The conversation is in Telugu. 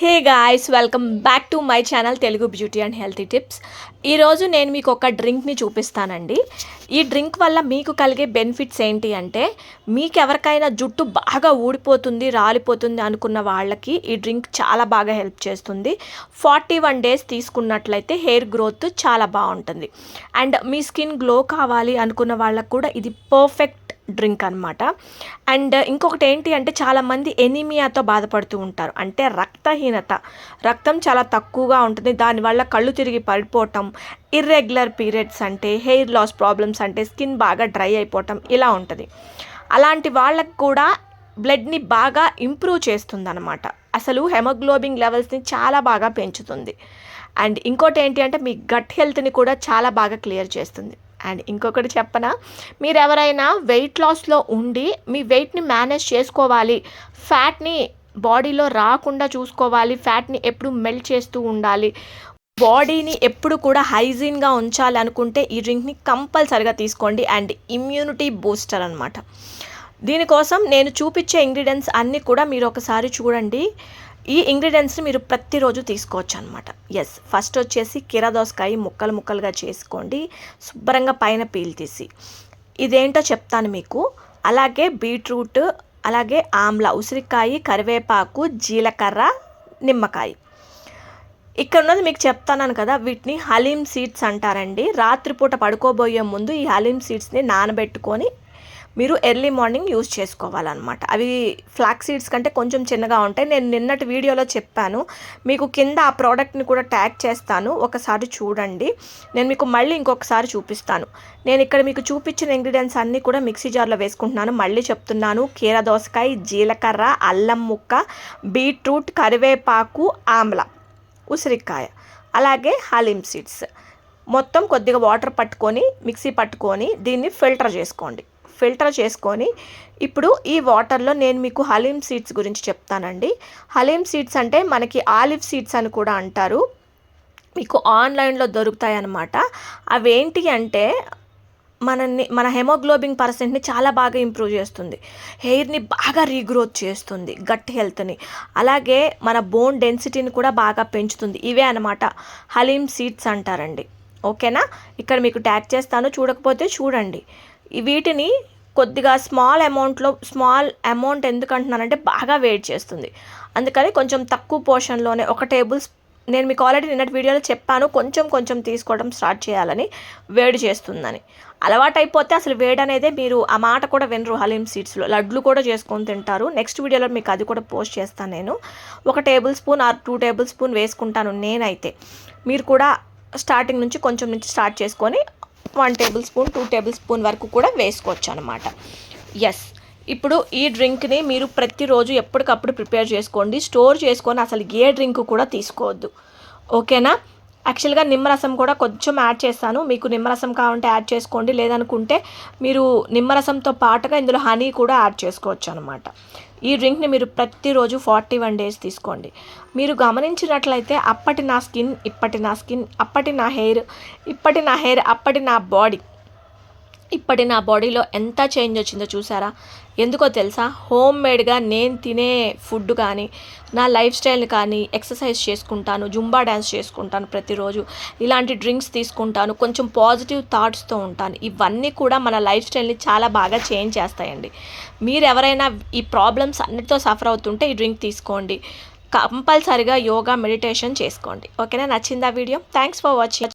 Hey guys welcome back to my channel Telugu beauty and healthy tips. ఈరోజు నేను మీకు ఒక డ్రింక్ని చూపిస్తానండి. ఈ డ్రింక్ వల్ల మీకు కలిగే బెనిఫిట్స్ ఏంటి అంటే మీకు ఎవరికైనా జుట్టు బాగా ఊడిపోతుంది రాలిపోతుంది అనుకున్న వాళ్ళకి ఈ డ్రింక్ చాలా బాగా హెల్ప్ చేస్తుంది. ఫార్టీ వన్ డేస్ తీసుకున్నట్లయితే హెయిర్ గ్రోత్ చాలా బాగుంటుంది. అండ్ మీ స్కిన్ గ్లో కావాలి అనుకున్న వాళ్ళకు కూడా ఇది పర్ఫెక్ట్ డ్రింక్ అనమాట అండ్ ఇంకొకటి ఏంటి అంటే చాలామంది ఎనీమియాతో బాధపడుతూ ఉంటారు. అంటే రక్తహీనత. రక్తం చాలా తక్కువగా ఉంటుంది. దానివల్ల కళ్ళు తిరిగి పడిపోవటం ఇర్రెగ్యులర్ పీరియడ్స్ అంటే హెయిర్ లాస్ ప్రాబ్లమ్స్ అంటే స్కిన్ బాగా డ్రై అయిపోవటం ఇలా ఉంటుంది. అలాంటి వాళ్ళకు కూడా బ్లడ్ని బాగా ఇంప్రూవ్ చేస్తుంది అనమాట అసలు హెమోగ్లోబిన్ లెవెల్స్ని చాలా బాగా పెంచుతుంది. అండ్ ఇంకోటి ఏంటి అంటే మీ గట్ హెల్త్ని కూడా చాలా బాగా క్లియర్ చేస్తుంది. అండ్ ఇంకొకటి చెప్పనా? మీరు ఎవరైనా వెయిట్ లాస్లో ఉండి మీ వెయిట్ని మేనేజ్ చేసుకోవాలి. ఫ్యాట్ని బాడీలో రాకుండా చూసుకోవాలి. ఫ్యాట్ని ఎప్పుడు మెల్ట్ చేస్తూ ఉండాలి. బాడీని ఎప్పుడు కూడా హైజీన్గా ఉంచాలి అనుకుంటే ఈ డ్రింక్ని కంపల్సరిగా తీసుకోండి. అండ్ ఇమ్యూనిటీ బూస్టర్ అనమాట దీనికోసం నేను చూపించే ఇంగ్రీడియంట్స్ అన్నీ కూడా మీరు ఒకసారి చూడండి. ఈ ఇంగ్రీడియంట్స్ని మీరు ప్రతిరోజు తీసుకోవచ్చు అనమాట ఎస్ ఫస్ట్ వచ్చేసి కీరదోసకాయ ముక్కలు ముక్కలుగా చేసుకోండి. శుభ్రంగా పైన పీల్ తీసి. ఇదేంటో చెప్తాను మీకు. అలాగే బీట్రూట్ అలాగే ఆమ్ల ఉసిరికాయ కరివేపాకు జీలకర్ర నిమ్మకాయ. ఇక్కడ ఉన్నది మీకు చెప్తాను కదా వీటిని హలీం సీడ్స్ అంటారండి. రాత్రిపూట పడుకోబోయే ముందు ఈ హలీం సీడ్స్ని నానబెట్టుకొని మీరు ఎర్లీ మార్నింగ్ యూజ్ చేసుకోవాలన్నమాట. అవి ఫ్లాక్ సీడ్స్ కంటే కొంచెం చిన్నగా ఉంటాయి. నేను నిన్నటి వీడియోలో చెప్పాను. మీకు కింద ఆ ప్రోడక్ట్ని కూడా ట్యాగ్ చేస్తాను. ఒకసారి చూడండి. నేను మీకు మళ్ళీ ఇంకొకసారి చూపిస్తాను. నేను ఇక్కడ మీకు చూపించిన ఇంగ్రీడియంట్స్ అన్నీ కూడా మిక్సీ జార్లో వేసుకుంటున్నాను. మళ్ళీ చెప్తున్నాను. కీర దోసకాయ జీలకర్ర అల్లం ముక్క బీట్రూట్ కరివేపాకు ఆమ్ల ఉసిరికాయ అలాగే హలీం సీడ్స్ మొత్తం కొద్దిగా వాటర్ పట్టుకొని మిక్సీ పట్టుకొని దీన్ని ఫిల్టర్ చేసుకోండి. ఫిల్టర్ చేసుకొని ఇప్పుడు ఈ వాటర్లో నేను మీకు హలీం సీడ్స్ గురించి చెప్తానండి. హలీం సీడ్స్ అంటే మనకి ఆలివ్ సీడ్స్ అని కూడా అంటారు. మీకు ఆన్లైన్లో దొరుకుతాయి అన్నమాట అవేంటి అంటే మనల్ని మన హెమోగ్లోబిన్ పర్సెంట్ని చాలా బాగా ఇంప్రూవ్ చేస్తుంది. హెయిర్ని బాగా రీగ్రోత్ చేస్తుంది గట్ హెల్త్ని. అలాగే మన బోన్ డెన్సిటీని కూడా బాగా పెంచుతుంది. ఇవే అనమాట హలీం సీడ్స్ అంటారండి. ఓకేనా? ఇక్కడ మీకు ట్యాగ్ చేస్తాను. చూడకపోతే చూడండి. వీటిని కొద్దిగా స్మాల్ అమౌంట్లో స్మాల్ అమౌంట్ ఎందుకు అంటున్నానంటే బాగా వెయిట్ చేస్తుంది. అందుకని కొంచెం తక్కువ పోర్షన్లోనే ఒక టేబుల్ నేను మీకు ఆల్రెడీ నిన్నటి వీడియోలో చెప్పాను కొంచెం కొంచెం తీసుకోవడం స్టార్ట్ చేయాలని వేడి చేస్తుందని. అలవాటైపోతే అసలు వేడి అనేది మీరు ఆ మాట కూడా వినరు హలీం సీడ్స్లో. లడ్లు కూడా చేసుకొని తింటారు. నెక్స్ట్ వీడియోలో మీకు అది కూడా పోస్ట్ చేస్తాను నేను. ఒక tablespoon or two tablespoon వేసుకుంటాను నేనైతే. మీరు కూడా స్టార్టింగ్ నుంచి కొంచెం నుంచి స్టార్ట్ చేసుకొని one tablespoon two tablespoon వరకు కూడా వేసుకోవచ్చు అనమాట ఎస్ ఇప్పుడు ఈ డ్రింక్ని మీరు ప్రతిరోజు ఎప్పటికప్పుడు ప్రిపేర్ చేసుకోండి. స్టోర్ చేసుకొని అసలు ఏ డ్రింక్ కూడా తీసుకోవద్దు. ఓకేనా? యాక్చువల్గా నిమ్మరసం కూడా కొంచెం యాడ్ చేస్తాను. మీకు నిమ్మరసం కావాలంటే యాడ్ చేసుకోండి. లేదనుకుంటే మీరు నిమ్మరసంతో పాటుగా ఇందులో హనీ కూడా యాడ్ చేసుకోవచ్చు అనమాట ఈ డ్రింక్ని మీరు ప్రతిరోజు ఫార్టీ వన్ డేస్ తీసుకోండి. మీరు గమనించినట్లయితే అప్పటి నా స్కిన్ ఇప్పటి నా స్కిన్ అప్పటి నా హెయిర్ ఇప్పటి నా హెయిర్ అప్పటి నా బాడీ ఇప్పటి నా బాడీలో ఎంత చేంజ్ వచ్చిందో చూసారా? ఎందుకో తెలుసా? హోమ్ మేడ్గా నేను తినే ఫుడ్ కానీ నా లైఫ్ స్టైల్ని కానీ ఎక్సర్సైజ్ చేసుకుంటాను జుంబా డ్యాన్స్ చేసుకుంటాను ప్రతిరోజు ఇలాంటి డ్రింక్స్ తీసుకుంటాను కొంచెం పాజిటివ్ థాట్స్తో ఉంటాను. ఇవన్నీ కూడా మన లైఫ్ స్టైల్ని చాలా బాగా చేంజ్ చేస్తాయండి. మీరు ఎవరైనా ఈ ప్రాబ్లమ్స్ అన్నిటితో సఫర్ అవుతుంటే ఈ డ్రింక్ తీసుకోండి. కంపల్సరిగా యోగా మెడిటేషన్ చేసుకోండి. ఓకేనా? నచ్చిందా వీడియో? Thanks for watching.